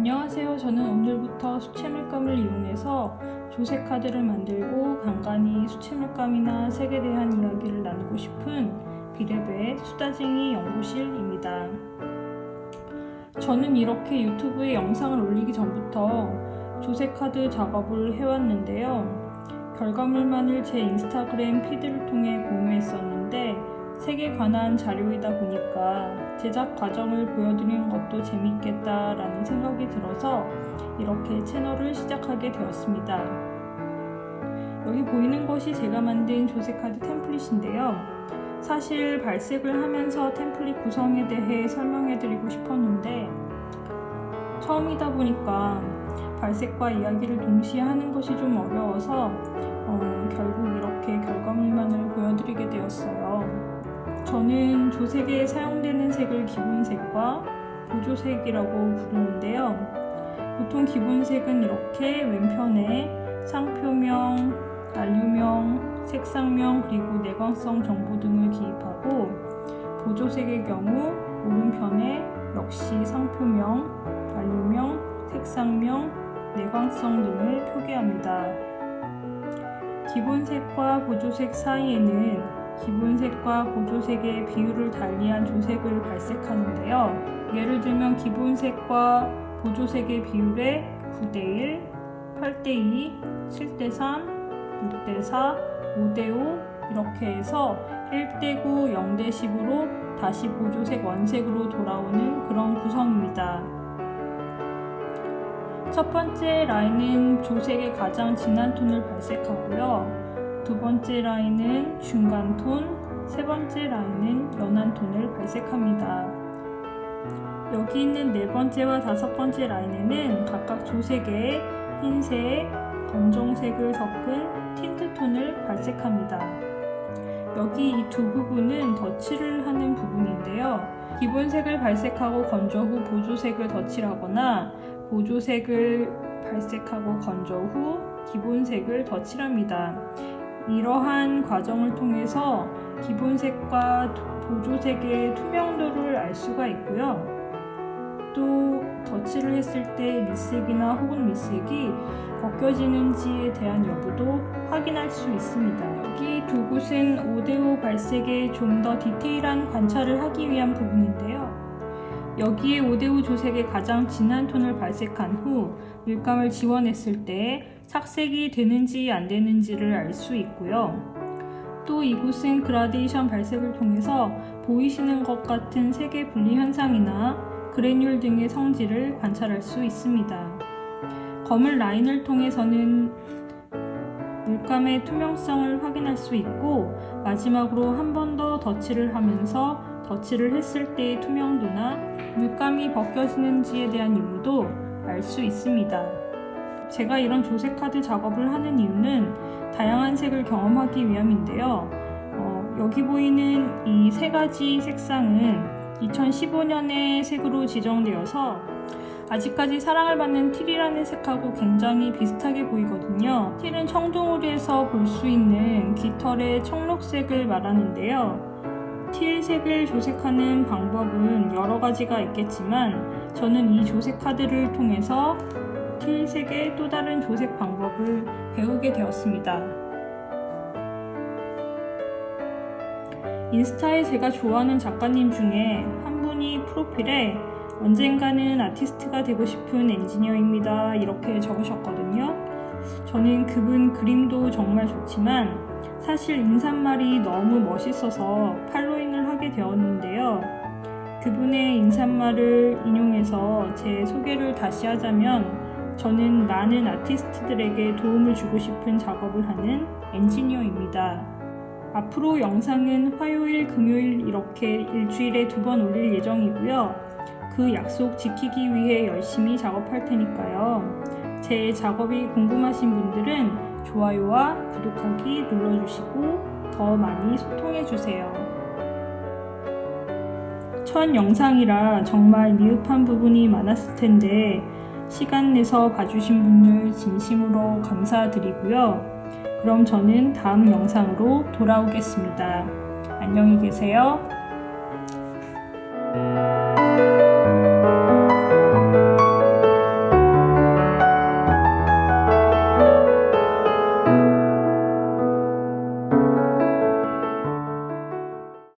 안녕하세요. 저는 오늘부터 수채물감을 이용해서 조세 카드를 만들고 간간히 수채물감이나 색에 대한 이야기를 나누고 싶은 비레베 수다쟁이 연구실입니다. 저는 이렇게 유튜브에 영상을 올리기 전부터 조세 카드 작업을 해왔는데요. 결과물만을 제 인스타그램 피드를 통해 공유했었는데 색에 관한 자료이다 보니까 제작 과정을 보여드리는 것도 재밌겠다라는 생각이 들어서 이렇게 채널을 시작하게 되었습니다. 여기 보이는 것이 제가 만든 조색카드 템플릿인데요. 사실 발색을 하면서 템플릿 구성에 대해 설명해드리고 싶었는데 처음이다 보니까 발색과 이야기를 동시에 하는 것이 좀 어려워서 어, 결국 이렇게 결과물만을 보여드리게 되었어요. 저는 조색에 사용되는 색을 기본색과 보조색이라고 부르는데요. 보통 기본색은 이렇게 왼편에 상표명, 난류명, 색상명 그리고 내광성 정보 등을 기입하고 보조색의 경우 오른편에 역시 상표명, 난류명, 색상명, 내광성 등을 표기합니다. 기본색과 보조색 사이에는 기본색과 보조색의 비율을 달리한 조색을 발색하는데요. 예를 들면 기본색과 보조색의 비율에 9대1, 8대2, 7대3, 6대4, 5대5 이렇게 해서 1대9, 0대10으로 다시 보조색 원색으로 돌아오는 그런 구성입니다. 첫 번째 라인은 조색의 가장 진한 톤을 발색하고요. 두 번째 라인은 중간 톤, 세 번째 라인은 연한 톤을 발색합니다. 여기 있는 네 번째와 다섯 번째 라인에는 각각 조색에 흰색, 검정색을 섞은 틴트 톤을 발색합니다. 여기 이 두 부분은 덧칠을 하는 부분인데요. 기본색을 발색하고 건조 후 보조색을 덧칠하거나 보조색을 발색하고 건조 후 기본색을 덧칠합니다. 이러한 과정을 통해서 기본색과 보조색의 투명도를 알 수가 있고요. 또 덧칠을 했을 때 밑색이나 혹은 밑색이 벗겨지는지에 대한 여부도 확인할 수 있습니다. 여기 두 곳은 5대5 발색에 좀 더 디테일한 관찰을 하기 위한 부분인데요. 여기에 5대5 조색의 가장 진한 톤을 발색한 후 물감을 지원했을 때 착색이 되는지 안 되는지를 알 수 있고요. 또 이곳은 그라데이션 발색을 통해서 보이시는 것 같은 색의 분리 현상이나 그래뉼 등의 성질을 관찰할 수 있습니다. 검은 라인을 통해서는 물감의 투명성을 확인할 수 있고 마지막으로 한 번 더 덧칠을 하면서 덧칠을 했을 때의 투명도나 물감이 벗겨지는지에 대한 유무도 알 수 있습니다. 제가 이런 조색 카드 작업을 하는 이유는 다양한 색을 경험하기 위함인데요. 어, 여기 보이는 이 세 가지 색상은 2015년의 색으로 지정되어서 아직까지 사랑을 받는 틸이라는 색하고 굉장히 비슷하게 보이거든요. 틸은 청동우리에서 볼 수 있는 깃털의 청록색을 말하는데요. 틸 색을 조색하는 방법은 여러 가지가 있겠지만 저는 이 조색 카드를 통해서 틸 색의 또 다른 조색 방법을 배우게 되었습니다. 인스타에 제가 좋아하는 작가님 중에 한 분이 프로필에 언젠가는 아티스트가 되고 싶은 엔지니어입니다. 이렇게 적으셨거든요. 저는 그분 그림도 정말 좋지만 사실 인사말이 너무 멋있어서 팔로잉을 하게 되었는데요. 그분의 인사말을 인용해서 제 소개를 다시 하자면 저는 많은 아티스트들에게 도움을 주고 싶은 작업을 하는 엔지니어입니다. 앞으로 영상은 화요일, 금요일 이렇게 일주일에 두 번 올릴 예정이고요. 그 약속 지키기 위해 열심히 작업할 테니까요. 제 작업이 궁금하신 분들은 좋아요와 구독하기 눌러주시고 더 많이 소통해주세요. 첫 영상이라 정말 미흡한 부분이 많았을 텐데 시간 내서 봐주신 분들 진심으로 감사드리고요. 그럼 저는 다음 영상으로 돌아오겠습니다. 안녕히 계세요.